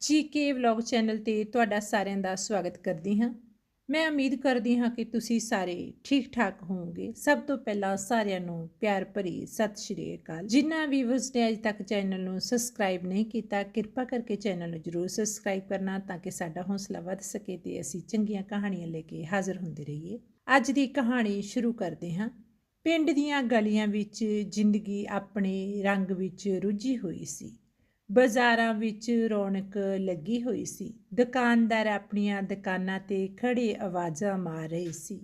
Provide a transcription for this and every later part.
GK vlog channel ਤੇ ਤੁਹਾਡਾ ਸਾਰਿਆਂ ਦਾ ਸਵਾਗਤ ਕਰਦੀ ਹਾਂ। ਮੈਂ ਉਮੀਦ ਕਰਦੀ ਹਾਂ ਕਿ ਤੁਸੀਂ ਸਾਰੇ ਠੀਕ ਠਾਕ ਹੋਵੋਗੇ। ਸਭ ਤੋਂ ਪਹਿਲਾਂ ਸਾਰਿਆਂ ਨੂੰ ਪਿਆਰ ਭਰੀ ਸਤਿ ਸ਼੍ਰੀ ਅਕਾਲ। ਜਿਨ੍ਹਾਂ ਵੀਵਰਸ ਨੇ ਅਜੇ ਤੱਕ ਚੈਨਲ ਨੂੰ ਸਬਸਕ੍ਰਾਈਬ ਨਹੀਂ ਕੀਤਾ, ਕਿਰਪਾ ਕਰਕੇ ਚੈਨਲ ਨੂੰ ਜਰੂਰ ਸਬਸਕ੍ਰਾਈਬ ਕਰਨਾ ਤਾਂ ਕਿ ਸਾਡਾ ਹੌਸਲਾ ਵੱਧ ਸਕੇ ਤੇ ਅਸੀਂ ਚੰਗੀਆਂ ਕਹਾਣੀਆਂ ਲੈ ਕੇ ਹਾਜ਼ਰ ਹੁੰਦੇ ਰਹੀਏ। ਅੱਜ ਦੀ ਕਹਾਣੀ ਸ਼ੁਰੂ ਕਰਦੇ ਹਾਂ। ਪਿੰਡ ਦੀਆਂ ਗਲੀਆਂ ਵਿੱਚ ਜ਼ਿੰਦਗੀ ਆਪਣੇ ਰੰਗ ਵਿੱਚ ਰੁੱਝੀ ਹੋਈ ਸੀ। ਬਾਜ਼ਾਰਾਂ ਵਿੱਚ ਰੌਣਕ ਲੱਗੀ ਹੋਈ ਸੀ। ਦੁਕਾਨਦਾਰ ਆਪਣੀਆਂ ਦੁਕਾਨਾਂ ਤੇ ਖੜੇ ਆਵਾਜ਼ਾਂ ਮਾਰ ਰਹੇ ਸੀ।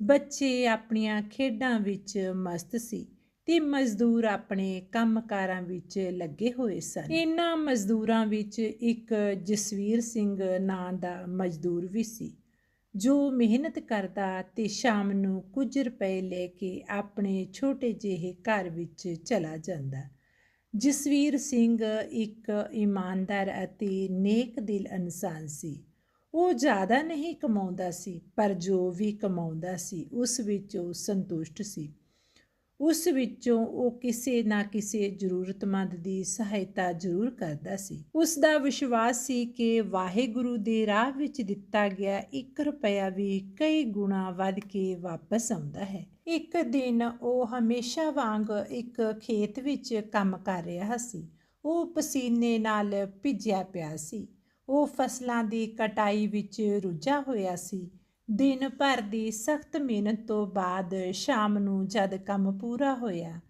ਬੱਚੇ ਆਪਣੀਆਂ ਖੇਡਾਂ ਵਿੱਚ ਮਸਤ ਸੀ ਤੇ ਮਜ਼ਦੂਰ ਆਪਣੇ ਕੰਮਕਾਰਾਂ ਵਿੱਚ ਲੱਗੇ ਹੋਏ ਸਨ। ਇਹਨਾਂ ਮਜ਼ਦੂਰਾਂ ਵਿੱਚ ਇੱਕ ਜਸਵੀਰ ਸਿੰਘ ਨਾਂ ਦਾ ਮਜ਼ਦੂਰ ਵੀ ਸੀ, ਜੋ ਮਿਹਨਤ ਕਰਦਾ ਤੇ ਸ਼ਾਮ ਨੂੰ ਕੁਝ ਰੁਪਏ ਲੈ ਕੇ ਆਪਣੇ ਛੋਟੇ ਜਿਹੇ ਘਰ ਵਿੱਚ ਚਲਾ ਜਾਂਦਾ। ਜਸਵੀਰ ਸਿੰਘ ਇੱਕ ਇਮਾਨਦਾਰ ਅਤੇ ਨੇਕ ਦਿਲ ਇਨਸਾਨ ਸੀ। ਉਹ ਜ਼ਿਆਦਾ ਨਹੀਂ ਕਮਾਉਂਦਾ ਸੀ, ਪਰ ਜੋ ਵੀ ਕਮਾਉਂਦਾ ਸੀ, ਉਸ ਵਿੱਚ ਉਹ ਸੰਤੁਸ਼ਟ ਸੀ। ਉਸ ਵਿੱਚੋਂ ਉਹ ਕਿਸੇ ਨਾ ਕਿਸੇ ਜ਼ਰੂਰਤਮੰਦ ਦੀ ਸਹਾਇਤਾ ਜ਼ਰੂਰ ਕਰਦਾ ਸੀ। ਉਸ ਦਾ ਵਿਸ਼ਵਾਸ ਸੀ ਕਿ ਵਾਹਿਗੁਰੂ ਦੇ ਰਾਹ ਵਿੱਚ ਦਿੱਤਾ ਗਿਆ 1 ਰੁਪਇਆ ਵੀ ਕਈ ਗੁਣਾ ਵੱਧ ਕੇ ਵਾਪਸ ਆਉਂਦਾ ਹੈ। ਇੱਕ ਦਿਨ ਉਹ ਹਮੇਸ਼ਾ ਵਾਂਗ ਇੱਕ ਖੇਤ ਵਿੱਚ ਕੰਮ ਕਰ ਰਿਹਾ ਸੀ। ਉਹ ਪਸੀਨੇ ਨਾਲ ਭਿੱਜਿਆ ਪਿਆ ਸੀ। ਉਹ ਫਸਲਾਂ ਦੀ ਕਟਾਈ ਵਿੱਚ ਰੁੱਝਾ ਹੋਇਆ ਸੀ। ਦਿਨ ਭਰ ਦੀ ਸਖਤ ਮਿਹਨਤ ਤੋਂ ਬਾਅਦ ਸ਼ਾਮ ਨੂੰ ਜਦ ਕੰਮ ਪੂਰਾ ਹੋਇਆ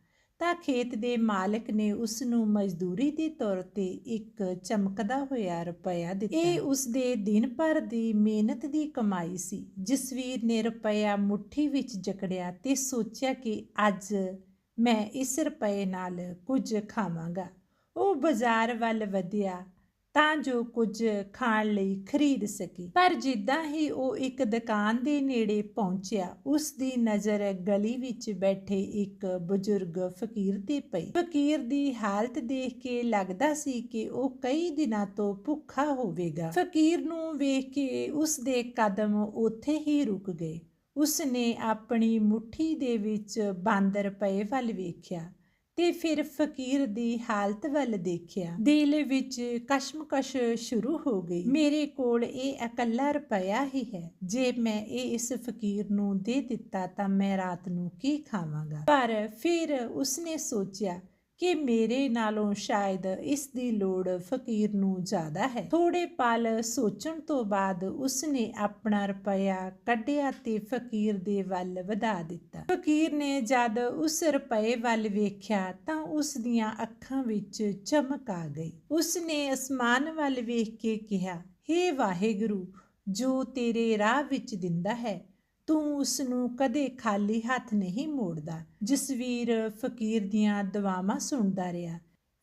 ਤਾਂ ਖੇਤ ਦੇ ਮਾਲਕ ਨੇ ਉਸ ਨੂੰ ਮਜ਼ਦੂਰੀ ਦੇ ਤੌਰ ਤੇ ਇੱਕ ਚਮਕਦਾ ਹੋਇਆ ਰੁਪਇਆ ਦਿੱਤਾ। ਇਹ ਉਸ ਦੇ ਦਿਨ ਭਰ ਦੀ ਮਿਹਨਤ ਦੀ ਕਮਾਈ ਸੀ। ਜਸਵੀਰ ਨੇ ਰੁਪਇਆ ਮੁਠੀ ਵਿੱਚ ਜਕੜਿਆ ਤੇ ਸੋਚਿਆ ਕਿ ਅੱਜ ਮੈਂ ਇਸ ਰੁਪਏ ਨਾਲ ਕੁਝ ਖਾਵਾਂਗਾ। ਉਹ ਬਾਜ਼ਾਰ ਵੱਲ ਵਧਿਆ ਤਾਂ ਜੋ ਕੁਝ ਖਾਣ ਲਈ ਖਰੀਦ ਸਕੇ। ਪਰ ਜਿੱਦਾਂ ਹੀ ਉਹ ਇੱਕ ਦੁਕਾਨ ਦੇ ਨੇੜੇ ਪਹੁੰਚਿਆ, ਉਸ ਦੀ ਨਜ਼ਰ ਗਲੀ ਵਿੱਚ ਬੈਠੇ ਇੱਕ ਬਜ਼ੁਰਗ ਫਕੀਰ ਤੇ ਪਈ। ਫਕੀਰ ਦੀ ਹਾਲਤ ਦੇਖ ਕੇ ਲੱਗਦਾ ਸੀ ਕਿ ਉਹ ਕਈ ਦਿਨਾਂ ਤੋਂ ਭੁੱਖਾ ਹੋਵੇਗਾ। ਫਕੀਰ ਨੂੰ ਵੇਖ ਕੇ ਉਸ ਦੇ ਕਦਮ ਉੱਥੇ ਹੀ ਰੁਕ ਗਏ। ਉਸ ਨੇ ਆਪਣੀ ਮੁਠੀ ਦੇ ਵਿੱਚ ਬਾਂਦਰ ਪਏ ਵੱਲ ਵੇਖਿਆ। ਤੇ ਫਿਰ ਫਕੀਰ ਦੀ ਹਾਲਤ ਵੱਲ ਦੇਖਿਆ। ਦਿਲ ਵਿੱਚ ਕਸ਼ਮਕਸ਼ ਸ਼ੁਰੂ ਹੋ ਗਈ। ਮੇਰੇ ਕੋਲ ਇਹ ਇਕੱਲਾ ਰੁਪਇਆ ਹੀ ਹੈ। ਜੇ ਮੈਂ ਇਹ ਇਸ ਫਕੀਰ ਨੂੰ ਦੇ ਦਿੱਤਾ ਤਾਂ ਮੈਂ ਰਾਤ ਨੂੰ ਕੀ ਖਾਵਾਂਗਾ? ਪਰ ਫਿਰ ਉਸਨੇ ਸੋਚਿਆ ਕਿ ਮੇਰੇ ਨਾਲੋਂ ਸ਼ਾਇਦ ਇਸ ਦੀ ਲੋੜ ਫਕੀਰ ਨੂੰ ਜ਼ਿਆਦਾ ਹੈ। ਥੋੜੇ ਪਲ ਸੋਚਣ ਤੋਂ ਬਾਅਦ ਉਸਨੇ ਆਪਣਾ ਰੁਪਇਆ ਕੱਢਿਆ ਤੇ ਫਕੀਰ ਦੇ ਵੱਲ ਵਧਾ ਦਿੱਤਾ। ਫਕੀਰ ਨੇ ਜਦ ਉਸ ਰੁਪਏ ਵੱਲ ਵੇਖਿਆ ਤਾਂ ਉਸ ਦੀਆਂ ਅੱਖਾਂ ਵਿੱਚ ਚਮਕ ਆ ਗਈ। ਉਸਨੇ ਅਸਮਾਨ ਵੱਲ ਵੇਖ ਕੇ ਕਿਹਾ हे ਵਾਹਿਗੁਰੂ, ਜੋ ਤੇਰੇ ਰਾਹ ਵਿੱਚ ਦਿੰਦਾ ਹੈ ਤੂੰ ਉਸ ਨੂੰ ਕਦੇ ਖਾਲੀ ਹੱਥ ਨਹੀਂ ਮੋੜਦਾ ਜਸਵੀਰ ਫਕੀਰ ਦੀਆਂ ਦੁਆਵਾਂ ਸੁਣਦਾ ਰਿਹਾ।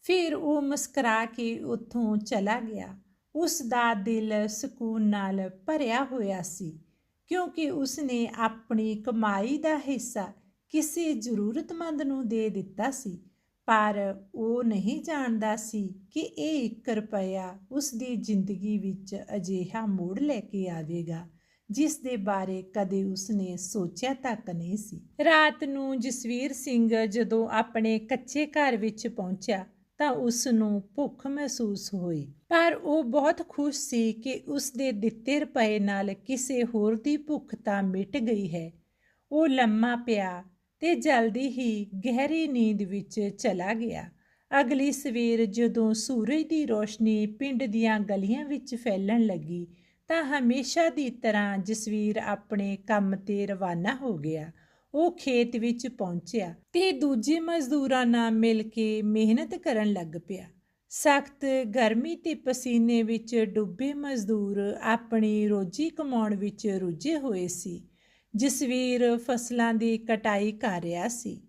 ਫਿਰ ਉਹ ਮੁਸਕਰਾ ਕੇ ਉੱਥੋਂ ਚਲਾ ਗਿਆ। ਉਸ ਦਾ ਦਿਲ ਸਕੂਨ ਨਾਲ ਭਰਿਆ ਹੋਇਆ ਸੀ, ਕਿਉਂਕਿ ਉਸ ਨੇ ਆਪਣੀ ਕਮਾਈ ਦਾ ਹਿੱਸਾ ਕਿਸੇ ਜ਼ਰੂਰਤਮੰਦ ਨੂੰ ਦੇ ਦਿੱਤਾ ਸੀ, ਪਰ ਉਹ ਨਹੀਂ ਜਾਣਦਾ ਸੀ ਕਿ ਇਹ 1 ਰੁਪਇਆ ਉਸ ਦੀ ਜ਼ਿੰਦਗੀ ਵਿੱਚ ਅਜਿਹਾ ਮੋੜ ਲੈ ਕੇ ਆਵੇਗਾ। ਜਿਸ ਦੇ ਬਾਰੇ ਕਦੇ ਉਸਨੇ ਸੋਚਿਆ ਤੱਕ ਨਹੀਂ ਸੀ। ਰਾਤ ਨੂੰ ਜਸਵੀਰ ਸਿੰਘ ਜਦੋਂ ਆਪਣੇ ਕੱਚੇ ਘਰ ਵਿੱਚ ਪਹੁੰਚਿਆ ਤਾਂ ਉਸ ਨੂੰ ਭੁੱਖ ਮਹਿਸੂਸ ਹੋਈ। ਪਰ ਉਹ ਬਹੁਤ ਖੁਸ਼ ਸੀ ਕਿ ਉਸ ਦੇ ਦਿੱਤੇ ਰੁਪਏ ਨਾਲ ਕਿਸੇ ਹੋਰ ਦੀ ਭੁੱਖ ਤਾਂ ਮਿਟ ਗਈ ਹੈ। ਉਹ ਲੰਮਾ ਪਿਆ ਤੇ ਜਲਦੀ ਹੀ ਗਹਿਰੀ ਨੀਂਦ ਵਿੱਚ ਚਲਾ ਗਿਆ। ਅਗਲੀ ਸਵੇਰ ਜਦੋਂ ਸੂਰਜ ਦੀ ਰੋਸ਼ਨੀ ਪਿੰਡ ਦੀਆਂ ਗਲੀਆਂ ਵਿੱਚ ਫੈਲਣ ਲੱਗੀ ਤਾਂ ਹਮੇਸ਼ਾ ਦੀ ਤਰ੍ਹਾਂ ਜਸਵੀਰ ਆਪਣੇ ਕੰਮ ਤੇ ਰਵਾਨਾ ਹੋ ਗਿਆ। ਉਹ ਖੇਤ ਵਿੱਚ ਪਹੁੰਚਿਆ ਤੇ ਦੂਜੇ ਮਜ਼ਦੂਰਾਂ ਨਾਲ ਮਿਲ ਕੇ ਮਿਹਨਤ ਕਰਨ ਲੱਗ ਪਿਆ। ਸਖਤ ਗਰਮੀ ਤੇ ਪਸੀਨੇ ਵਿੱਚ ਡੁੱਬੇ ਮਜ਼ਦੂਰ ਆਪਣੀ ਰੋਜੀ ਕਮਾਉਣ ਵਿੱਚ ਰੁੱਝੇ ਹੋਏ ਸੀ। ਜਸਵੀਰ ਫਸਲਾਂ ਦੀ ਕਟਾਈ ਕਰ ਰਿਹਾ ਸੀ।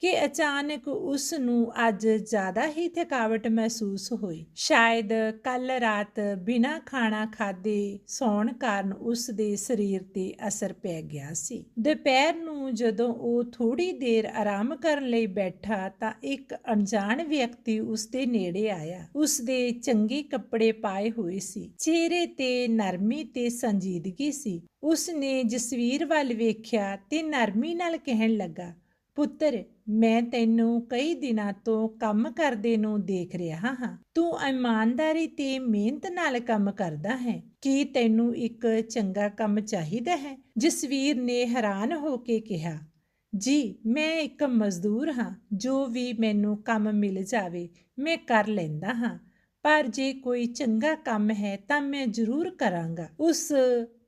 ਕਿ ਅਚਾਨਕ ਉਸ ਨੂੰ ਅੱਜ ਜ਼ਿਆਦਾ ਹੀ ਥਕਾਵਟ ਮਹਿਸੂਸ ਹੋਈ। ਸ਼ਾਇਦ ਕੱਲ ਰਾਤ ਬਿਨਾਂ ਖਾਣਾ ਖਾਦੇ ਸੌਣ ਕਾਰਨ ਉਸ ਦੇ ਸਰੀਰ ਤੇ ਅਸਰ ਪੈ ਗਿਆ ਸੀ। ਦੁਪਹਿਰ ਨੂੰ ਜਦੋਂ ਉਹ ਥੋੜੀ ਦੇਰ ਆਰਾਮ ਕਰਨ ਲਈ ਬੈਠਾ ਤਾਂ ਇੱਕ ਅਣਜਾਣ ਵਿਅਕਤੀ ਉਸ ਦੇ ਨੇੜੇ ਆਇਆ। ਉਸ ਦੇ ਚੰਗੇ ਕੱਪੜੇ ਪਾਏ ਹੋਏ ਸੀ। ਚਿਹਰੇ ਤੇ ਨਰਮੀ ਤੇ ਸੰਜੀਦਗੀ ਸੀ। ਉਸ ਨੇ ਜਸਵੀਰ ਵੱਲ ਵੇਖਿਆ ਤੇ ਨਰਮੀ ਨਾਲ ਕਹਿਣ ਲੱਗਾ ਪੁੱਤਰ, ਮੈਂ ਤੈਨੂੰ ਕਈ ਦਿਨਾਂ ਤੋਂ ਕੰਮ ਕਰਦੇ ਨੂੰ ਦੇਖ ਰਿਹਾ ਹਾਂ। ਤੂੰ ਇਮਾਨਦਾਰੀ ਤੇ ਮਿਹਨਤ ਨਾਲ ਕੰਮ ਕਰਦਾ ਹੈ। ਕੀ ਤੈਨੂੰ ਇੱਕ ਚੰਗਾ ਕੰਮ ਚਾਹੀਦਾ ਹੈ? ਜਸਵੀਰ ਨੇ ਹੈਰਾਨ ਹੋ ਕੇ ਕਿਹਾ, ਜੀ, ਮੈਂ ਇੱਕ ਮਜ਼ਦੂਰ ਹਾਂ। ਜੋ ਵੀ ਮੈਨੂੰ ਕੰਮ ਮਿਲ ਜਾਵੇ, ਮੈਂ ਕਰ ਲੈਂਦਾ ਹਾਂ। ਪਰ ਜੇ ਕੋਈ ਚੰਗਾ ਕੰਮ ਹੈ ਤਾਂ ਮੈਂ ਜ਼ਰੂਰ ਕਰਾਂਗਾ। ਉਸ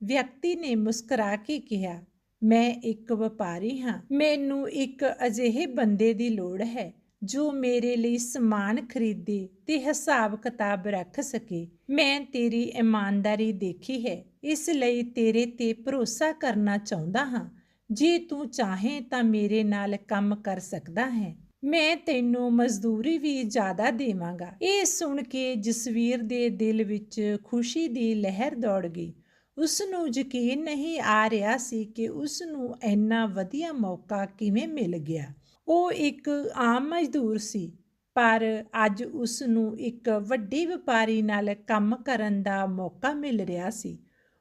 ਵਿਅਕਤੀ ਨੇ ਮੁਸਕਰਾ ਕੇ ਕਿਹਾ ਮੈਂ ਇੱਕ ਵਪਾਰੀ ਹਾਂ। ਮੈਨੂੰ ਇੱਕ ਅਜਿਹੇ ਬੰਦੇ ਦੀ ਲੋੜ ਹੈ ਜੋ ਮੇਰੇ ਲਈ ਸਮਾਨ ਖਰੀਦੇ ਤੇ ਹਿਸਾਬ ਕਿਤਾਬ ਰੱਖ ਸਕੇ। ਮੈਂ ਤੇਰੀ ਇਮਾਨਦਾਰੀ ਦੇਖੀ ਹੈ। ਇਸ ਲਈ ਤੇਰੇ ਤੇ ਭਰੋਸਾ ਕਰਨਾ ਚਾਹੁੰਦਾ ਹਾਂ। ਜੇ ਤੂੰ ਚਾਹੇ ਤਾਂ ਮੇਰੇ ਨਾਲ ਕੰਮ ਕਰ ਸਕਦਾ ਹੈ। ਮੈਂ ਤੈਨੂੰ ਮਜ਼ਦੂਰੀ ਵੀ ਜ਼ਿਆਦਾ ਦੇਵਾਂਗਾ। ਇਹ ਸੁਣ ਕੇ ਜਸਵੀਰ ਦੇ ਦਿਲ ਵਿੱਚ ਖੁਸ਼ੀ ਦੀ ਲਹਿਰ ਦੌੜ ਗਈ। ਉਸ ਨੂੰ ਯਕੀਨ ਨਹੀਂ ਆ ਰਿਹਾ ਸੀ ਕਿ ਉਸ ਨੂੰ ਇੰਨਾ ਵਧੀਆ ਮੌਕਾ ਕਿਵੇਂ ਮਿਲ ਗਿਆ। ਉਹ ਇੱਕ ਆਮ ਮਜ਼ਦੂਰ ਸੀ, ਪਰ ਅੱਜ ਉਸ ਨੂੰ ਇੱਕ ਵੱਡੇ ਵਪਾਰੀ ਨਾਲ ਕੰਮ ਕਰਨ ਦਾ ਮੌਕਾ ਮਿਲ ਰਿਹਾ ਸੀ।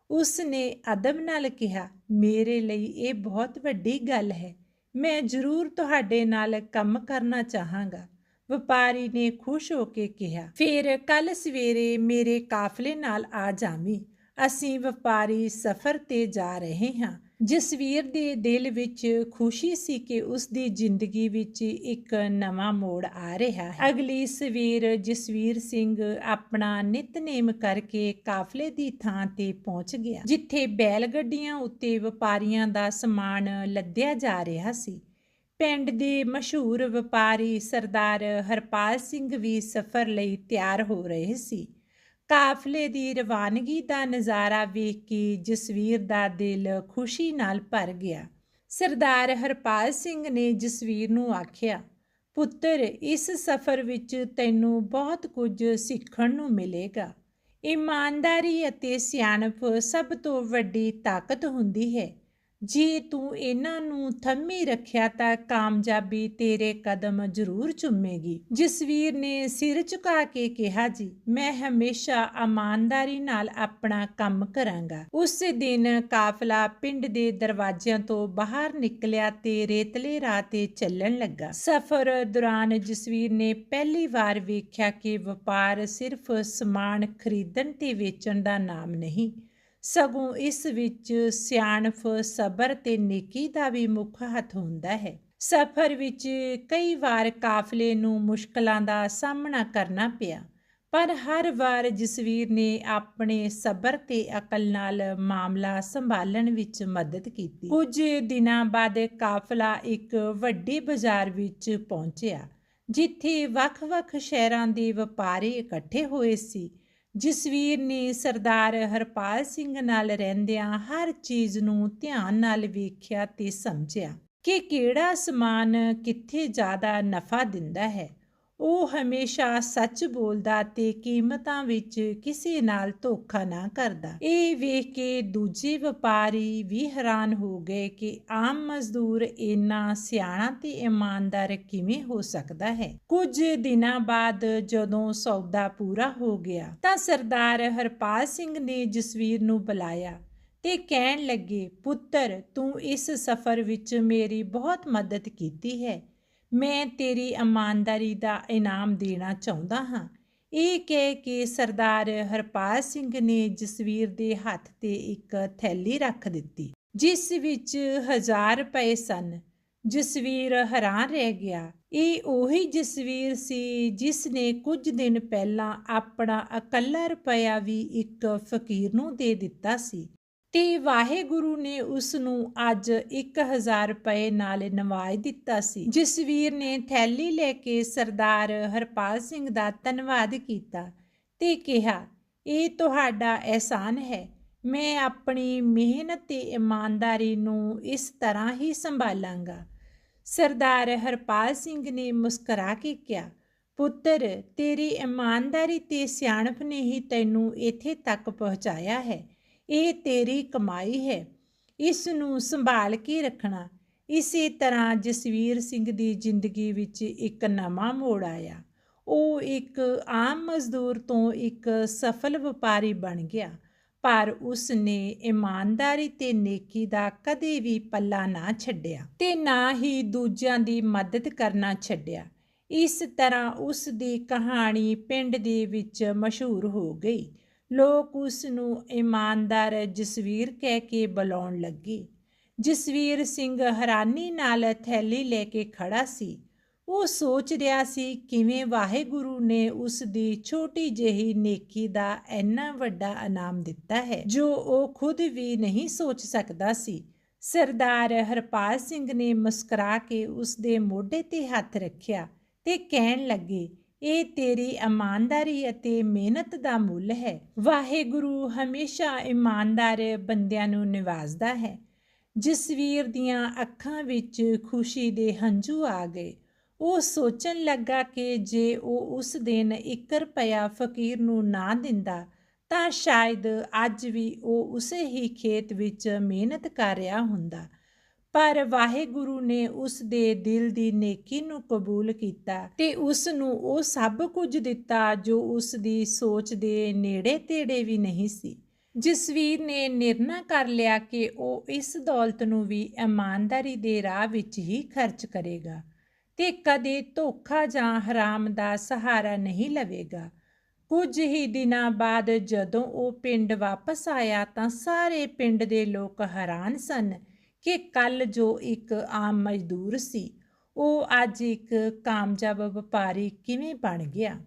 ਉਸ ਨੇ ਅਦਬ ਨਾਲ ਕਿਹਾ, ਮੇਰੇ ਲਈ ਇਹ ਬਹੁਤ ਵੱਡੀ ਗੱਲ ਹੈ। ਮੈਂ ਜ਼ਰੂਰ ਤੁਹਾਡੇ ਨਾਲ ਕੰਮ ਕਰਨਾ ਚਾਹਾਂਗਾ। ਵਪਾਰੀ ਨੇ ਖੁਸ਼ ਹੋ ਕੇ ਕਿਹਾ, ਫਿਰ ਕੱਲ ਸਵੇਰੇ ਮੇਰੇ ਕਾਫਲੇ ਨਾਲ ਆ ਜਾਵੀਂ। ਅਸੀਂ ਵਪਾਰੀ ਸਫ਼ਰ ਤੇ ਜਾ ਰਹੇ ਹਾਂ। ਜਸਵੀਰ ਦੇ ਦਿਲ ਵਿੱਚ ਖੁਸ਼ੀ ਸੀ ਕਿ ਉਸ ਦੀ ਜ਼ਿੰਦਗੀ ਵਿੱਚ ਇੱਕ ਨਵਾਂ ਮੋੜ ਆ ਰਿਹਾ ਹੈ। ਅਗਲੀ ਸਵੇਰ ਜਸਵੀਰ ਸਿੰਘ ਆਪਣਾ ਨਿਤਨੇਮ ਕਰਕੇ ਕਾਫਲੇ ਦੀ ਥਾਂ ਤੇ ਪਹੁੰਚ ਗਿਆ, ਜਿੱਥੇ ਬੈਲ ਗੱਡੀਆਂ ਉੱਤੇ ਵਪਾਰੀਆਂ ਦਾ ਸਮਾਨ ਲੱਦਿਆ ਜਾ ਰਿਹਾ ਸੀ। ਪਿੰਡ ਦੇ ਮਸ਼ਹੂਰ ਵਪਾਰੀ ਸਰਦਾਰ ਹਰਪਾਲ ਸਿੰਘ ਵੀ ਸਫ਼ਰ ਲਈ ਤਿਆਰ ਹੋ ਰਹੇ ਸੀ। ਕਾਫਲੇ ਦੀ ਰਵਾਨਗੀ ਦਾ ਨਜ਼ਾਰਾ ਵੇਖ ਕੇ ਜਸਵੀਰ ਦਾ ਦਿਲ ਖੁਸ਼ੀ ਨਾਲ ਭਰ ਗਿਆ। ਸਰਦਾਰ ਹਰਪਾਲ ਸਿੰਘ ਨੇ ਜਸਵੀਰ ਨੂੰ ਆਖਿਆ, ਪੁੱਤਰ, ਇਸ ਸਫ਼ਰ ਵਿੱਚ ਤੈਨੂੰ ਬਹੁਤ ਕੁਝ ਸਿੱਖਣ ਨੂੰ ਮਿਲੇਗਾ। ਇਮਾਨਦਾਰੀ ਅਤੇ ਸਿਆਣਪ ਸਭ ਤੋਂ ਵੱਡੀ ਤਾਕਤ ਹੁੰਦੀ ਹੈ। ਜੇ ਤੂੰ ਇਹਨਾਂ ਨੂੰ ਥੰਮੀ ਰੱਖਿਆ ਤਾਂ ਕਾਮਯਾਬੀ ਤੇਰੇ ਕਦਮ ਜ਼ਰੂਰ ਚੁੰਮੇਗੀ। ਜਸਵੀਰ ਨੇ ਸਿਰ ਝੁਕਾ ਕੇ ਕਿਹਾ ਜੀ, ਮੈਂ ਹਮੇਸ਼ਾ ਇਮਾਨਦਾਰੀ ਨਾਲ ਆਪਣਾ ਕੰਮ ਕਰਾਂਗਾ। ਉਸ ਦਿਨ ਕਾਫਲਾ ਪਿੰਡ ਦੇ ਦਰਵਾਜ਼ਿਆਂ ਤੋਂ ਬਾਹਰ ਨਿਕਲਿਆ ਤੇ ਰੇਤਲੇ ਰਾਹ ਤੇ ਚੱਲਣ ਲੱਗਾ। ਸਫ਼ਰ ਦੌਰਾਨ ਜਸਵੀਰ ਨੇ ਪਹਿਲੀ ਵਾਰ ਵੇਖਿਆ ਕਿ ਵਪਾਰ ਸਿਰਫ ਸਮਾਨ ਖਰੀਦਣ ਤੇ ਵੇਚਣ ਦਾ ਨਾਮ ਨਹੀਂ ਸਗੋਂ ਇਸ ਵਿੱਚ ਸਿਆਣਪ, ਸਬਰ ਤੇ ਨੇਕੀ ਦਾ ਵੀ ਮੁੱਖ ਹੱਥ ਹੁੰਦਾ ਹੈ। ਸਫ਼ਰ ਵਿੱਚ ਕਈ ਵਾਰ ਕਾਫਲੇ ਨੂੰ ਮੁਸ਼ਕਲਾਂ ਦਾ ਸਾਹਮਣਾ ਕਰਨਾ ਪਿਆ, ਪਰ ਹਰ ਵਾਰ ਜਸਵੀਰ ਨੇ ਆਪਣੇ ਸਬਰ ਤੇ ਅਕਲ ਨਾਲ ਮਾਮਲਾ ਸੰਭਾਲਣ ਵਿੱਚ ਮਦਦ ਕੀਤੀ। ਕੁਝ ਦਿਨਾਂ ਬਾਅਦ ਕਾਫਲਾ ਇੱਕ ਵੱਡੇ ਬਾਜ਼ਾਰ ਵਿੱਚ ਪਹੁੰਚਿਆ, ਜਿੱਥੇ ਵੱਖ-ਵੱਖ ਸ਼ਹਿਰਾਂ ਦੇ ਵਪਾਰੀ ਇਕੱਠੇ ਹੋਏ ਸੀ। ਜਸਵੀਰ ਨੇ ਸਰਦਾਰ ਹਰਪਾਲ ਸਿੰਘ ਨਾਲ ਰਹਿੰਦਿਆਂ ਹਰ ਚੀਜ਼ ਨੂੰ ਧਿਆਨ ਨਾਲ ਵੇਖਿਆ ਤੇ ਸਮਝਿਆ ਕਿ ਕਿਹੜਾ ਸਮਾਨ ਕਿੱਥੇ ਜ਼ਿਆਦਾ ਨਫਾ ਦਿੰਦਾ ਹੈ। ਉਹ ਹਮੇਸ਼ਾ ਸੱਚ ਬੋਲਦਾ ਤੇ ਕੀਮਤਾਂ ਵਿੱਚ ਕਿਸੇ ਨਾਲ ਧੋਖਾ ਨਾ ਕਰਦਾ। ਇਹ ਵੇਖ ਕੇ ਦੂਜੇ ਵਪਾਰੀ ਵੀ ਹੈਰਾਨ ਹੋ ਗਏ ਕਿ ਆਮ ਮਜ਼ਦੂਰ ਇੰਨਾ ਸਿਆਣਾ ਤੇ ਇਮਾਨਦਾਰ ਕਿਵੇਂ ਹੋ ਸਕਦਾ ਹੈ। ਕੁਝ ਦਿਨਾਂ ਬਾਅਦ ਜਦੋਂ ਸੌਦਾ ਪੂਰਾ ਹੋ ਗਿਆ ਤਾਂ ਸਰਦਾਰ ਹਰਪਾਲ ਸਿੰਘ ਨੇ ਜਸਵੀਰ ਨੂੰ ਬੁਲਾਇਆ ਤੇ ਕਹਿਣ ਲੱਗੇ, ਪੁੱਤਰ, ਤੂੰ ਇਸ ਸਫ਼ਰ ਵਿੱਚ ਮੇਰੀ ਬਹੁਤ ਮਦਦ ਕੀਤੀ ਹੈ। ਮੈਂ ਤੇਰੀ ਇਮਾਨਦਾਰੀ ਦਾ ਇਨਾਮ ਦੇਣਾ ਚਾਹੁੰਦਾ ਹਾਂ। ਇਹ ਕਹਿ ਕੇ ਸਰਦਾਰ ਹਰਪਾਲ ਸਿੰਘ ਨੇ ਜਸਵੀਰ ਦੇ ਹੱਥ ਤੇ ਇੱਕ ਥੈਲੀ ਰੱਖ ਦਿੱਤੀ, ਜਿਸ ਵਿੱਚ ਹਜ਼ਾਰ ਰੁਪਏ ਸਨ। ਜਸਵੀਰ ਹੈਰਾਨ ਰਹਿ ਗਿਆ। ਇਹ ਉਹੀ ਜਸਵੀਰ ਸੀ ਜਿਸ ਨੇ ਕੁਝ ਦਿਨ ਪਹਿਲਾਂ ਆਪਣਾ ਇਕੱਲਾ ਰੁਪਇਆ ਵੀ ਇੱਕ ਫਕੀਰ ਨੂੰ ਦੇ ਦਿੱਤਾ ਸੀ। ਤੇ ਵਾਹਿਗੁਰੂ ਨੇ ਉਸ ਨੂੰ ਅੱਜ 1000 ਰੁਪਏ ਨਾਲ ਨਵਾਜ ਦਿੱਤਾ ਸੀ। ਜਸਵੀਰ ਨੇ ਥੈਲੀ ਲੈ ਕੇ ਸਰਦਾਰ ਹਰਪਾਲ ਸਿੰਘ ਦਾ ਧੰਨਵਾਦ ਕੀਤਾ ਤੇ ਕਿਹਾ, ਇਹ ਤੁਹਾਡਾ ਅਹਿਸਾਨ ਹੈ। ਮੈਂ ਆਪਣੀ ਮਿਹਨਤ ਤੇ ਇਮਾਨਦਾਰੀ ਨੂੰ ਇਸ ਤਰ੍ਹਾਂ ਹੀ ਸੰਭਾਲਾਂਗਾ। ਸਰਦਾਰ ਹਰਪਾਲ ਸਿੰਘ ਨੇ ਮੁਸਕਰਾ ਕੇ ਕਿਹਾ, ਪੁੱਤਰ, ਤੇਰੀ ਇਮਾਨਦਾਰੀ ਤੇ ਸਿਆਣਪ ਨੇ ਹੀ ਤੈਨੂੰ ਇੱਥੇ ਤੱਕ ਪਹੁੰਚਾਇਆ ਹੈ। ਇਹ ਤੇਰੀ ਕਮਾਈ ਹੈ। ਇਸ ਨੂੰ ਸੰਭਾਲ ਕੇ ਰੱਖਣਾ। ਇਸੇ ਤਰ੍ਹਾਂ ਜਸਵੀਰ ਸਿੰਘ ਦੀ ਜ਼ਿੰਦਗੀ ਵਿੱਚ ਇੱਕ ਨਵਾਂ ਮੋੜ ਆਇਆ। ਉਹ ਇੱਕ ਆਮ ਮਜ਼ਦੂਰ ਤੋਂ ਇੱਕ ਸਫਲ ਵਪਾਰੀ ਬਣ ਗਿਆ। ਪਰ ਉਸ ਨੇ ਇਮਾਨਦਾਰੀ ਤੇ ਨੇਕੀ ਦਾ ਕਦੇ ਵੀ ਪੱਲਾ ਨਾ ਛੱਡਿਆ ਤੇ ਨਾ ਹੀ ਦੂਜਿਆਂ ਦੀ ਮਦਦ ਕਰਨਾ ਛੱਡਿਆ। ਇਸ ਤਰ੍ਹਾਂ ਉਸ ਦੀ ਕਹਾਣੀ ਪਿੰਡ ਦੇ ਵਿੱਚ ਮਸ਼ਹੂਰ ਹੋ ਗਈ। ਲੋਕ ਉਸ ਨੂੰ ਇਮਾਨਦਾਰ ਜਸਵੀਰ ਕਹਿ ਕੇ ਬੁਲਾਉਣ ਲੱਗੇ। ਜਸਵੀਰ ਸਿੰਘ ਹੈਰਾਨੀ ਨਾਲ ਥੈਲੀ ਲੈ ਕੇ ਖੜਾ ਸੀ। ਉਹ ਸੋਚ ਰਿਹਾ ਸੀ, ਕਿਵੇਂ ਵਾਹਿਗੁਰੂ ਨੇ ਉਸ ਦੀ ਛੋਟੀ ਜਿਹੀ ਨੇਕੀ ਦਾ ਇੰਨਾ ਵੱਡਾ ਇਨਾਮ ਦਿੱਤਾ ਹੈ, ਜੋ ਉਹ ਖੁਦ ਵੀ ਨਹੀਂ ਸੋਚ ਸਕਦਾ ਸੀ। ਸਰਦਾਰ ਹਰਪਾਲ ਸਿੰਘ ਨੇ ਮੁਸਕਰਾ ਕੇ ਉਸ ਦੇ ਮੋਢੇ ਤੇ ਹੱਥ ਰੱਖਿਆ ਤੇ ਕਹਿਣ ਲੱਗੇ ਇਹ ਤੇਰੀ ਇਮਾਨਦਾਰੀ ਅਤੇ ਮਿਹਨਤ ਦਾ ਮੁੱਲ ਹੈ। ਵਾਹਿਗੁਰੂ ਹਮੇਸ਼ਾ ਇਮਾਨਦਾਰ ਬੰਦਿਆਂ ਨੂੰ ਨਿਵਾਜ਼ਦਾ ਹੈ। ਜਸਵੀਰ ਦੀਆਂ ਅੱਖਾਂ ਵਿੱਚ ਖੁਸ਼ੀ ਦੇ ਹੰਝੂ ਆ ਗਏ, ਉਹ ਸੋਚਣ ਲੱਗਾ ਕਿ ਜੇ ਉਹ ਉਸ ਦਿਨ 1 ਰੁਪਇਆ ਫਕੀਰ ਨੂੰ ਨਾ ਦਿੰਦਾ, ਤਾਂ ਸ਼ਾਇਦ ਅੱਜ ਵੀ ਉਹ ਉਸੇ ਹੀ ਖੇਤ ਵਿੱਚ ਮਿਹਨਤ ਕਰ ਰਿਹਾ ਹੁੰਦਾ। ਪਰ ਵਾਹਿਗੁਰੂ ਨੇ ਉਸ ਦੇ ਦਿਲ ਦੀ ਨੇਕੀ ਨੂੰ ਕਬੂਲ ਕੀਤਾ ਤੇ ਉਸ ਨੂੰ ਉਹ ਸਭ ਕੁਝ ਦਿੱਤਾ ਜੋ ਉਸ ਦੀ ਸੋਚ ਦੇ ਨੇੜੇ ਤੇੜੇ ਵੀ ਨਹੀਂ ਸੀ। ਜਸਵੀਰ ਨੇ ਨਿਰਣਾ ਕਰ ਲਿਆ ਕਿ ਉਹ ਇਸ ਦੌਲਤ ਨੂੰ ਵੀ ਇਮਾਨਦਾਰੀ ਦੇ ਰਾਹ ਵਿੱਚ ਹੀ ਖਰਚ ਕਰੇਗਾ ਤੇ ਕਦੇ ਧੋਖਾ ਜਾਂ ਹਰਾਮ ਦਾ ਸਹਾਰਾ ਨਹੀਂ ਲਵੇਗਾ। ਕੁਝ ਹੀ ਦਿਨਾਂ ਬਾਅਦ ਜਦੋਂ ਉਹ ਪਿੰਡ ਵਾਪਸ ਆਇਆ ਤਾਂ ਸਾਰੇ ਪਿੰਡ ਦੇ ਲੋਕ ਹੈਰਾਨ ਸਨ ਕਿ ਕੱਲ ਜੋ ਇੱਕ ਆਮ ਮਜ਼ਦੂਰ ਸੀ, ਉਹ ਅੱਜ ਇੱਕ ਕਾਮਯਾਬ ਵਪਾਰੀ ਕਿਵੇਂ ਬਣ ਗਿਆ?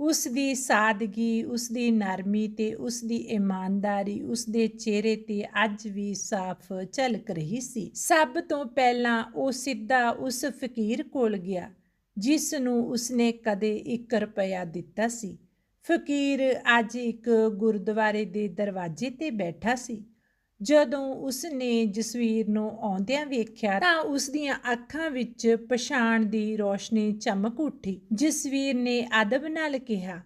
ਉਸ ਦੀ ਸਾਦਗੀ ਉਸ ਦੀ ਨਰਮੀ ਤੇ ਉਸ ਦੀ ਇਮਾਨਦਾਰੀ ਉਸ ਦੇ ਚਿਹਰੇ ਤੇ ਅੱਜ ਵੀ ਸਾਫ਼ ਝਲਕ ਰਹੀ ਸੀ। ਸਭ ਤੋਂ ਪਹਿਲਾਂ ਉਹ ਸਿੱਧਾ ਉਸ ਫਕੀਰ ਕੋਲ ਗਿਆ, ਜਿਸ ਨੂੰ ਉਸਨੇ ਕਦੇ 1 ਰੁਪਇਆ ਦਿੱਤਾ ਸੀ। ਫਕੀਰ ਅੱਜ ਇੱਕ ਗੁਰਦੁਆਰੇ ਦੇ ਦਰਵਾਜ਼ੇ ਤੇ ਬੈਠਾ ਸੀ। ਜਦੋਂ ਉਸਨੇ ਜਸਵੀਰ ਨੂੰ ਆਉਂਦਿਆਂ ਵੇਖਿਆ ਤਾਂ ਉਸ ਦੀਆਂ ਅੱਖਾਂ ਵਿੱਚ ਪਛਾਣ ਦੀ ਰੋਸ਼ਨੀ ਚਮਕ ਉੱਠੀ। ਜਸਵੀਰ ਨੇ ਅਦਬ ਨਾਲ ਕਿਹਾ,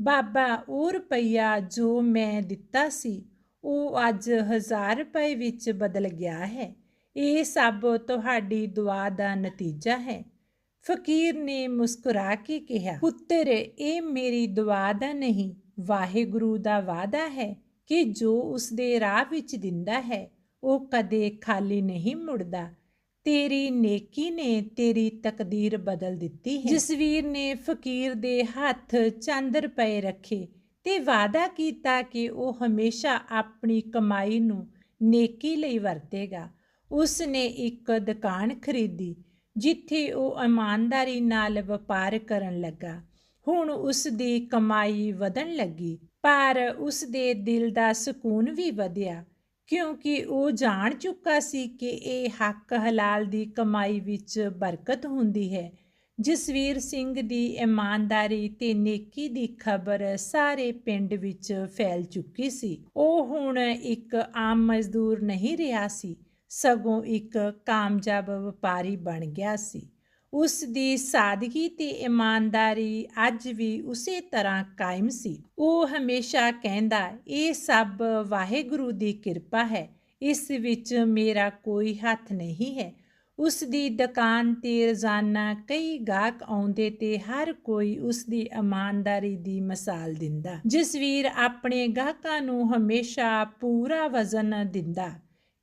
ਬਾਬਾ, ਉਹ ਰੁਪਈਆ ਜੋ ਮੈਂ ਦਿੱਤਾ ਸੀ, ਉਹ ਅੱਜ ਹਜ਼ਾਰ ਰੁਪਏ ਵਿੱਚ ਬਦਲ ਗਿਆ ਹੈ। ਇਹ ਸਭ ਤੁਹਾਡੀ ਦੁਆ ਦਾ ਨਤੀਜਾ ਹੈ। ਫਕੀਰ ਨੇ ਮੁਸਕਰਾ ਕੇ ਕਿਹਾ, ਪੁੱਤਰ, ਇਹ ਮੇਰੀ ਦੁਆ ਦਾ ਨਹੀਂ, ਵਾਹਿਗੁਰੂ ਦਾ ਵਾਅਦਾ ਹੈ। ਕਿ ਜੋ ਉਸ ਦੇ ਰਾਹ ਵਿੱਚ ਦਿੰਦਾ ਹੈ, ਉਹ ਕਦੇ ਖਾਲੀ ਨਹੀਂ ਮੁੜਦਾ। ਤੇਰੀ ਨੇਕੀ ਨੇ ਤੇਰੀ ਤਕਦੀਰ ਬਦਲ ਦਿੱਤੀ ਹੈ। ਜਸਵੀਰ ਨੇ ਫਕੀਰ ਦੇ ਹੱਥ ਚੰਦ ਰੁਪਏ ਰੱਖੇ ਤੇ ਵਾਅਦਾ ਕੀਤਾ ਕਿ ਉਹ ਹਮੇਸ਼ਾ ਆਪਣੀ ਕਮਾਈ ਨੂੰ ਨੇਕੀ ਲਈ ਵਰਤੇਗਾ ਉਸ ਨੇ ਇੱਕ ਦੁਕਾਨ ਖਰੀਦੀ, ਜਿੱਥੇ ਉਹ ਇਮਾਨਦਾਰੀ ਨਾਲ ਵਪਾਰ ਕਰਨ ਲੱਗਾ। ਹੁਣ ਉਸ ਦੀ ਕਮਾਈ ਵਧਣ ਲੱਗੀ। ਪਰ ਉਸ ਦੇ ਦਿਲ ਦਾ ਸਕੂਨ ਵੀ ਵਧਿਆ, ਕਿਉਂਕਿ ਉਹ ਜਾਣ ਚੁੱਕਾ ਸੀ ਕਿ ਇਹ ਹੱਕ ਹਲਾਲ ਦੀ ਕਮਾਈ ਵਿੱਚ ਬਰਕਤ ਹੁੰਦੀ ਹੈ। ਜਸਵੀਰ ਸਿੰਘ ਦੀ ਇਮਾਨਦਾਰੀ ਤੇ ਨੇਕੀ ਦੀ ਖਬਰ ਸਾਰੇ ਪਿੰਡ ਵਿੱਚ ਫੈਲ ਚੁੱਕੀ ਸੀ। ਉਹ ਹੁਣ ਇੱਕ ਆਮ ਮਜ਼ਦੂਰ ਨਹੀਂ ਰਿਹਾ ਸੀ, ਸਗੋਂ ਇੱਕ ਕਾਮਯਾਬ ਵਪਾਰੀ ਬਣ ਗਿਆ ਸੀ। ਉਸ ਦੀ ਸਾਦਗੀ ਤੇ ਇਮਾਨਦਾਰੀ ਅੱਜ ਵੀ ਉਸੇ ਤਰ੍ਹਾਂ ਕਾਇਮ ਸੀ। ਉਹ ਹਮੇਸ਼ਾ ਕਹਿੰਦਾ, ਇਹ ਸਭ ਵਾਹਿਗੁਰੂ ਦੀ ਕਿਰਪਾ ਹੈ, ਇਸ ਵਿੱਚ ਮੇਰਾ ਕੋਈ ਹੱਥ ਨਹੀਂ ਹੈ। ਉਸ ਦੀ ਦੁਕਾਨ ਤੇ ਰੋਜ਼ਾਨਾ ਕਈ ਗਾਹਕ ਆਉਂਦੇ ਤੇ ਹਰ ਕੋਈ ਉਸ ਦੀ ਇਮਾਨਦਾਰੀ ਦੀ ਮਿਸਾਲ ਦਿੰਦਾ। ਜਸਵੀਰ ਆਪਣੇ ਗਾਹਕਾਂ ਨੂੰ ਹਮੇਸ਼ਾ ਪੂਰਾ ਵਜ਼ਨ ਦਿੰਦਾ,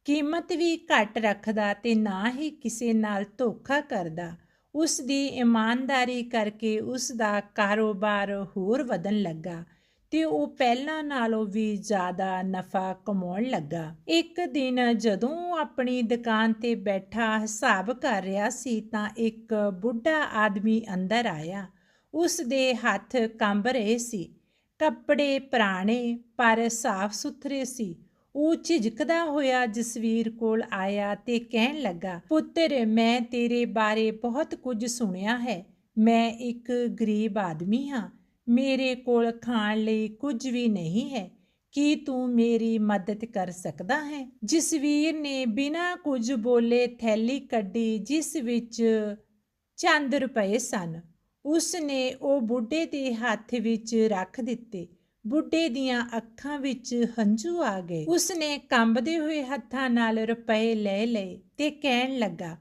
ਕੀਮਤ ਵੀ ਘੱਟ ਰੱਖਦਾ ਤੇ ਨਾ ਹੀ ਕਿਸੇ ਨਾਲ ਧੋਖਾ ਕਰਦਾ ਉਸ ਦੀ ਇਮਾਨਦਾਰੀ ਕਰਕੇ ਉਸ ਦਾ ਕਾਰੋਬਾਰ ਹੋਰ ਵਧਣ ਲੱਗਾ ਤੇ ਉਹ ਪਹਿਲਾਂ ਨਾਲੋਂ ਵੀ ਜ਼ਿਆਦਾ ਨਫਾ ਕਮਾਉਣ ਲੱਗਾ। ਇੱਕ ਦਿਨ ਜਦੋਂ ਆਪਣੀ ਦੁਕਾਨ ਤੇ ਬੈਠਾ ਹਿਸਾਬ ਕਰ ਰਿਹਾ ਸੀ ਤਾਂ ਇੱਕ ਬੁੱਢਾ ਆਦਮੀ ਅੰਦਰ ਆਇਆ। ਉਸ ਦੇ ਹੱਥ ਕੰਬ ਰਹੇ ਸੀ। ਕੱਪੜੇ ਪੁਰਾਣੇ ਪਰ ਸਾਫ਼ ਸੁਥਰੇ ਸੀ। ਉਹ ਝਿਜਕਦਾ ਹੋਇਆ ਜਸਵੀਰ ਕੋਲ ਆਇਆ ਤੇ ਕਹਿਣ ਲੱਗਾ, ਪੁੱਤਰ, ਮੈਂ ਤੇਰੇ ਬਾਰੇ ਬਹੁਤ ਕੁਝ ਸੁਣਿਆ ਹੈ। ਮੈਂ ਇੱਕ ਗਰੀਬ ਆਦਮੀ ਹਾਂ। ਮੇਰੇ ਕੋਲ ਖਾਣ ਲਈ ਕੁਝ ਵੀ ਨਹੀਂ ਹੈ। ਕੀ ਤੂੰ ਮੇਰੀ ਮਦਦ ਕਰ ਸਕਦਾ ਹੈ? ਜਸਵੀਰ ਨੇ ਬਿਨਾਂ ਕੁਝ ਬੋਲੇ ਥੈਲੀ ਕੱਢੀ, ਜਿਸ ਵਿੱਚ ਚੰਦ ਰੁਪਏ ਸਨ। ਉਸ ਨੇ ਉਹ ਬੁੱਢੇ ਦੇ ਹੱਥ ਵਿੱਚ ਰੱਖ ਦਿੱਤੇ। ਬੁੱਢੇ ਦੀਆਂ ਅੱਖਾਂ ਵਿੱਚ ਹੰਝੂ ਆ ਗਏ। ਉਸਨੇ ਕੰਬਦੇ ਹੋਏ ਹੱਥਾਂ ਨਾਲ ਰੁਪਏ ਲੈ ਲਏ ਤੇ ਕਹਿਣ ਲੱਗਾ,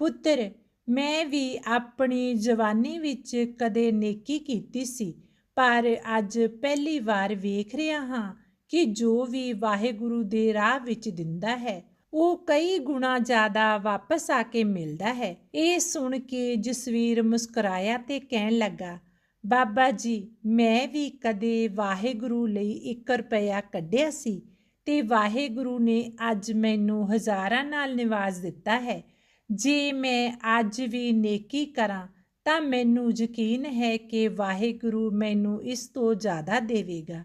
ਪੁੱਤਰ, ਮੈਂ ਵੀ ਆਪਣੀ ਜਵਾਨੀ ਵਿੱਚ ਕਦੇ ਨੇਕੀ ਕੀਤੀ ਸੀ, ਪਰ ਅੱਜ ਪਹਿਲੀ ਵਾਰ ਵੇਖ ਰਿਹਾ ਹਾਂ ਕਿ ਜੋ ਵੀ ਵਾਹਿਗੁਰੂ ਦੇ ਰਾਹ ਵਿੱਚ ਦਿੰਦਾ ਹੈ, ਉਹ ਕਈ ਗੁਣਾ ਜ਼ਿਆਦਾ ਵਾਪਸ ਆ ਕੇ ਮਿਲਦਾ ਹੈ। ਇਹ ਸੁਣ ਕੇ ਜਸਵੀਰ ਮੁਸਕਰਾਇਆ ਤੇ ਕਹਿਣ ਲੱਗਾ ਬਾਬਾ ਜੀ, ਮੈਂ ਵੀ ਕਦੇ ਵਾਹਿਗੁਰੂ ਲਈ 1 ਰੁਪਇਆ ਕੱਢਿਆ ਸੀ ਤੇ ਵਾਹਿਗੁਰੂ ਨੇ ਅੱਜ ਮੈਨੂੰ ਹਜ਼ਾਰਾਂ ਨਾਲ ਨਿਵਾਜ਼ ਦਿੱਤਾ ਹੈ। ਜੇ ਮੈਂ ਅੱਜ ਵੀ ਨੇਕੀ ਕਰਾਂ, ਤਾਂ ਮੈਨੂੰ ਯਕੀਨ ਹੈ ਕਿ ਵਾਹਿਗੁਰੂ ਮੈਨੂੰ ਇਸ ਤੋਂ ਜ਼ਿਆਦਾ ਦੇਵੇਗਾ।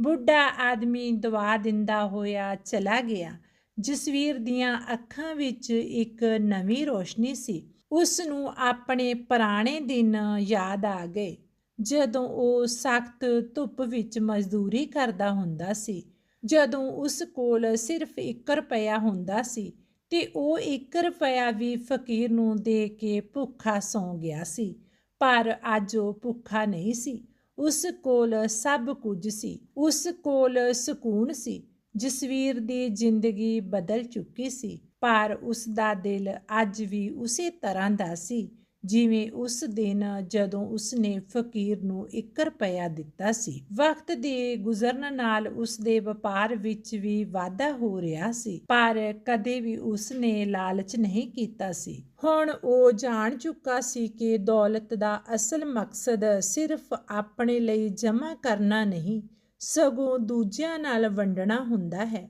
ਬੁੱਢਾ ਆਦਮੀ ਦਵਾ ਦਿੰਦਾ ਹੋਇਆ ਚਲਾ ਗਿਆ। ਜਸਵੀਰ ਦੀਆਂ ਅੱਖਾਂ ਵਿੱਚ ਇੱਕ ਨਵੀਂ ਰੋਸ਼ਨੀ ਸੀ। ਉਸ ਨੂੰ ਆਪਣੇ ਪੁਰਾਣੇ ਦਿਨ ਯਾਦ ਆ ਗਏ। ਜਦੋਂ ਉਹ ਸਖਤ ਧੁੱਪ ਵਿੱਚ ਮਜ਼ਦੂਰੀ ਕਰਦਾ ਹੁੰਦਾ ਸੀ, ਜਦੋਂ ਉਸ ਕੋਲ ਸਿਰਫ 1 ਰੁਪਇਆ ਹੁੰਦਾ ਸੀ ਤੇ ਉਹ 1 ਰੁਪਇਆ ਵੀ ਫਕੀਰ ਨੂੰ ਦੇ ਕੇ ਭੁੱਖਾ ਸੌਂ ਗਿਆ ਸੀ, ਪਰ ਅੱਜ ਉਹ ਭੁੱਖਾ ਨਹੀਂ ਸੀ। ਉਸ ਕੋਲ ਸਭ ਕੁਝ ਸੀ, ਉਸ ਕੋਲ ਸਕੂਨ ਸੀ, ਜਸਵੀਰ ਦੀ ਜ਼ਿੰਦਗੀ ਬਦਲ ਚੁੱਕੀ ਸੀ, ਪਰ ਉਸ ਦਾ ਦਿਲ ਅੱਜ ਵੀ ਉਸੇ ਤਰ੍ਹਾਂ ਦਾ ਸੀ ਜਿਵੇਂ ਉਸ ਦਿਨ ਜਦੋਂ ਉਸਨੇ ਫਕੀਰ ਨੂੰ 1 ਰੁਪਇਆ ਦਿੱਤਾ ਸੀ। ਵਕਤ ਦੇ ਗੁਜ਼ਰਨ ਨਾਲ ਉਸ ਦੇ ਵਪਾਰ ਵਿੱਚ ਵੀ ਵਾਧਾ ਹੋ ਰਿਹਾ ਸੀ, ਪਰ ਕਦੇ ਵੀ ਉਸਨੇ ਲਾਲਚ ਨਹੀਂ ਕੀਤਾ ਸੀ। ਹੁਣ ਉਹ ਜਾਣ ਚੁੱਕਾ ਸੀ ਕਿ ਦੌਲਤ ਦਾ ਅਸਲ ਮਕਸਦ ਸਿਰਫ ਆਪਣੇ ਲਈ ਜਮ੍ਹਾਂ ਕਰਨਾ ਨਹੀਂ, ਸਗੋਂ ਦੂਜਿਆਂ ਨਾਲ ਵੰਡਣਾ ਹੁੰਦਾ ਹੈ।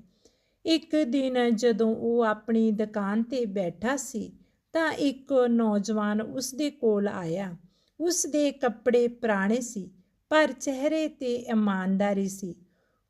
ਇੱਕ ਦਿਨ ਜਦੋਂ ਉਹ ਆਪਣੀ ਦੁਕਾਨ ਤੇ ਬੈਠਾ ਸੀ ਤਾਂ ਇੱਕ ਨੌਜਵਾਨ ਉਸ ਦੇ ਕੋਲ ਆਇਆ। ਉਸ ਦੇ ਕੱਪੜੇ ਪੁਰਾਣੇ ਸੀ, ਪਰ ਚਿਹਰੇ ਤੇ ਇਮਾਨਦਾਰੀ ਸੀ।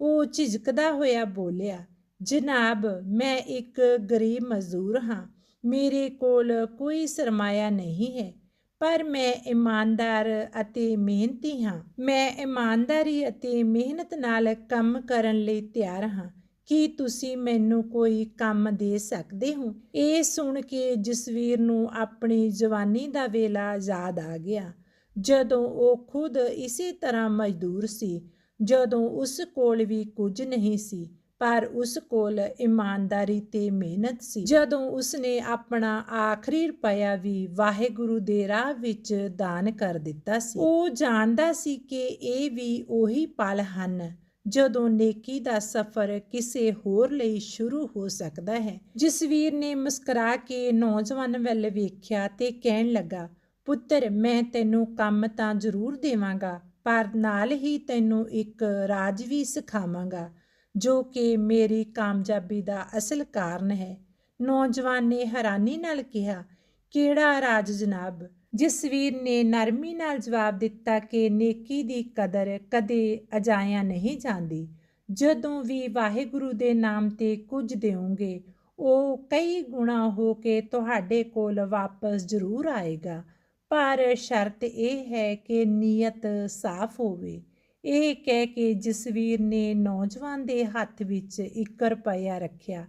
ਉਹ ਝਿਜਕਦਾ ਹੋਇਆ ਬੋਲਿਆ, ਜਨਾਬ, ਮੈਂ ਇੱਕ ਗਰੀਬ ਮਜ਼ਦੂਰ ਹਾਂ। ਮੇਰੇ ਕੋਲ ਕੋਈ ਸਰਮਾਇਆ ਨਹੀਂ ਹੈ, ਪਰ ਮੈਂ ਇਮਾਨਦਾਰ ਅਤੇ ਮਿਹਨਤੀ ਹਾਂ। ਮੈਂ ਇਮਾਨਦਾਰੀ ਅਤੇ ਮਿਹਨਤ ਨਾਲ ਕੰਮ ਕਰਨ ਲਈ ਤਿਆਰ ਹਾਂ। ਕੀ ਤੁਸੀਂ ਮੈਨੂੰ ਕੋਈ ਕੰਮ ਦੇ ਸਕਦੇ ਹੋ? ਇਹ ਸੁਣ ਕੇ ਜਸਵੀਰ ਨੂੰ ਆਪਣੀ ਜਵਾਨੀ ਦਾ ਵੇਲਾ ਯਾਦ ਆ ਗਿਆ। ਜਦੋਂ ਉਹ ਖੁਦ ਇਸੇ ਤਰ੍ਹਾਂ ਮਜ਼ਦੂਰ ਸੀ, ਜਦੋਂ ਉਸ ਕੋਲ ਵੀ ਕੁਝ ਨਹੀਂ ਸੀ, ਪਰ ਉਸ ਕੋਲ ਇਮਾਨਦਾਰੀ ਤੇ ਮਿਹਨਤ ਸੀ। ਜਦੋਂ ਉਸਨੇ ਆਪਣਾ ਆਖਰੀ ਰੁਪਇਆ ਵੀ ਵਾਹਿਗੁਰੂ ਦੇ ਰਾਹ ਵਿੱਚ ਦਾਨ ਕਰ ਦਿੱਤਾ ਸੀ, ਉਹ ਜਾਣਦਾ ਸੀ ਕਿ ਇਹ ਵੀ ਉਹੀ ਪਲ ਹਨ ਜਦੋਂ ਨੇਕੀ ਦਾ ਸਫ਼ਰ ਕਿਸੇ ਹੋਰ ਲਈ ਸ਼ੁਰੂ ਹੋ ਸਕਦਾ ਹੈ। ਜਸਵੀਰ ਨੇ ਮੁਸਕਰਾ ਕੇ ਨੌਜਵਾਨ ਵੱਲ ਵੇਖਿਆ ਤੇ ਕਹਿਣ ਲੱਗਾ, ਪੁੱਤਰ, ਮੈਂ ਤੈਨੂੰ ਕੰਮ ਤਾਂ ਜ਼ਰੂਰ ਦੇਵਾਂਗਾ, ਪਰ ਨਾਲ ਹੀ ਤੈਨੂੰ ਇੱਕ ਰਾਜ ਵੀ ਸਿਖਾਵਾਂਗਾ, ਜੋ ਕਿ ਮੇਰੀ ਕਾਮਯਾਬੀ ਦਾ ਅਸਲ ਕਾਰਨ ਹੈ। ਨੌਜਵਾਨ ਨੇ ਹੈਰਾਨੀ ਨਾਲ ਕਿਹਾ, ਕਿਹੜਾ ਰਾਜ ਜਨਾਬ? ਜਸਵੀਰ ਨੇ ਨਰਮੀ ਨਾਲ ਜਵਾਬ ਦਿੱਤਾ ਕਿ ਨੇਕੀ ਦੀ ਕਦਰ ਕਦੇ ਅਜਾਇਆ ਨਹੀਂ ਜਾਂਦੀ। ਜਦੋਂ ਵੀ ਵਾਹਿਗੁਰੂ ਦੇ ਨਾਮ ਤੇ ਕੁਝ ਦਿਓਗੇ ਉਹ ਕਈ ਗੁਣਾ ਹੋ ਕੇ ਤੁਹਾਡੇ ਕੋਲ ਵਾਪਸ ਜ਼ਰੂਰ ਆਏਗਾ। ਪਰ ਸ਼ਰਤ ਇਹ ਹੈ ਕਿ ਨੀਅਤ ਸਾਫ਼ ਹੋਵੇ। ਇਹ ਕਹਿ ਕੇ ਜਸਵੀਰ ਨੇ ਨੌਜਵਾਨ ਦੇ ਹੱਥ ਵਿੱਚ 1 ਰੁਪਇਆ ਰੱਖਿਆ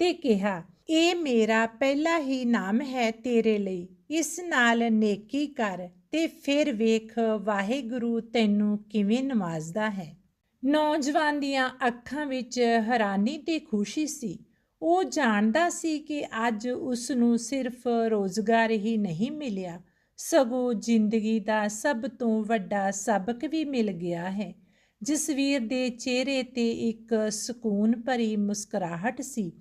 ਤੇ ਕਿਹਾ, ਇਹ ਮੇਰਾ ਪਹਿਲਾ ਹੀ ਨਾਮ ਹੈ ਤੇਰੇ ਲਈ। ਇਸ ਨਾਲ ਨੇਕੀ ਕਰ ਤੇ ਫਿਰ ਵੇਖ, ਵਾਹਿਗੁਰੂ ਤੈਨੂੰ ਕਿਵੇਂ ਨਵਾਜ਼ਦਾ ਹੈ। ਨੌਜਵਾਨ ਦੀਆਂ ਅੱਖਾਂ ਵਿੱਚ ਹੈਰਾਨੀ ਤੇ ਖੁਸ਼ੀ ਸੀ। ਉਹ ਜਾਣਦਾ ਸੀ ਕਿ ਅੱਜ ਉਸ ਨੂੰ ਸਿਰਫ ਰੋਜ਼ਗਾਰ ਹੀ ਨਹੀਂ ਮਿਲਿਆ। ਸਗੋਂ ਜ਼ਿੰਦਗੀ ਦਾ ਸਭ ਤੋਂ ਵੱਡਾ ਸਬਕ ਵੀ ਮਿਲ ਗਿਆ ਹੈ। ਜਸਵੀਰ ਦੇ ਚਿਹਰੇ ਤੇ ਇੱਕ ਸਕੂਨ ਭਰੀ ਮੁਸਕਰਾਹਟ ਸੀ।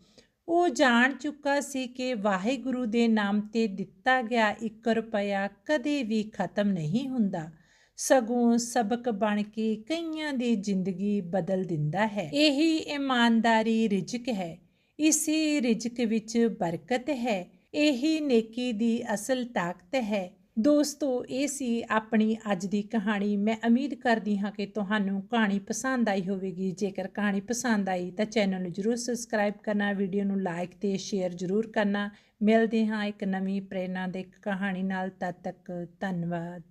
ਉਹ ਜਾਣ ਚੁੱਕਾ ਸੀ ਕਿ ਵਾਹਿਗੁਰੂ ਦੇ ਨਾਮ ਤੇ ਦਿੱਤਾ ਗਿਆ 1 ਰੁਪਇਆ ਕਦੇ ਵੀ ਖਤਮ ਨਹੀਂ ਹੁੰਦਾ। ਸਗੋਂ ਸਬਕ ਬਣ ਕੇ ਕਈਆਂ ਦੀ ਜ਼ਿੰਦਗੀ ਬਦਲ ਦਿੰਦਾ ਹੈ। ਇਹੀ ਇਮਾਨਦਾਰੀ ਰਿਜਕ ਹੈ। ਇਸੇ ਰਿਜਕ ਵਿੱਚ ਬਰਕਤ ਹੈ। ਇਹੀ ਨੇਕੀ ਦੀ ਅਸਲ ਤਾਕਤ ਹੈ। ਦੋਸਤੋ, ਇਹ ਸੀ ਆਪਣੀ ਅੱਜ ਦੀ ਕਹਾਣੀ। ਮੈਂ ਉਮੀਦ ਕਰਦੀ ਹਾਂ ਕਿ ਤੁਹਾਨੂੰ ਕਹਾਣੀ ਪਸੰਦ ਆਈ ਹੋਵੇਗੀ। ਜੇਕਰ ਕਹਾਣੀ ਪਸੰਦ ਆਈ ਤਾਂ ਚੈਨਲ ਨੂੰ ਜਰੂਰ ਸਬਸਕ੍ਰਾਈਬ ਕਰਨਾ, ਵੀਡੀਓ ਨੂੰ ਲਾਈਕ ਤੇ ਸ਼ੇਅਰ ਜਰੂਰ ਕਰਨਾ। ਮਿਲਦੇ ਹਾਂ ਇੱਕ ਨਵੀਂ ਪ੍ਰੇਰਣਾ ਦੇ ਕਹਾਣੀ ਨਾਲ। ਤਦ ਤੱਕ ਧੰਨਵਾਦ।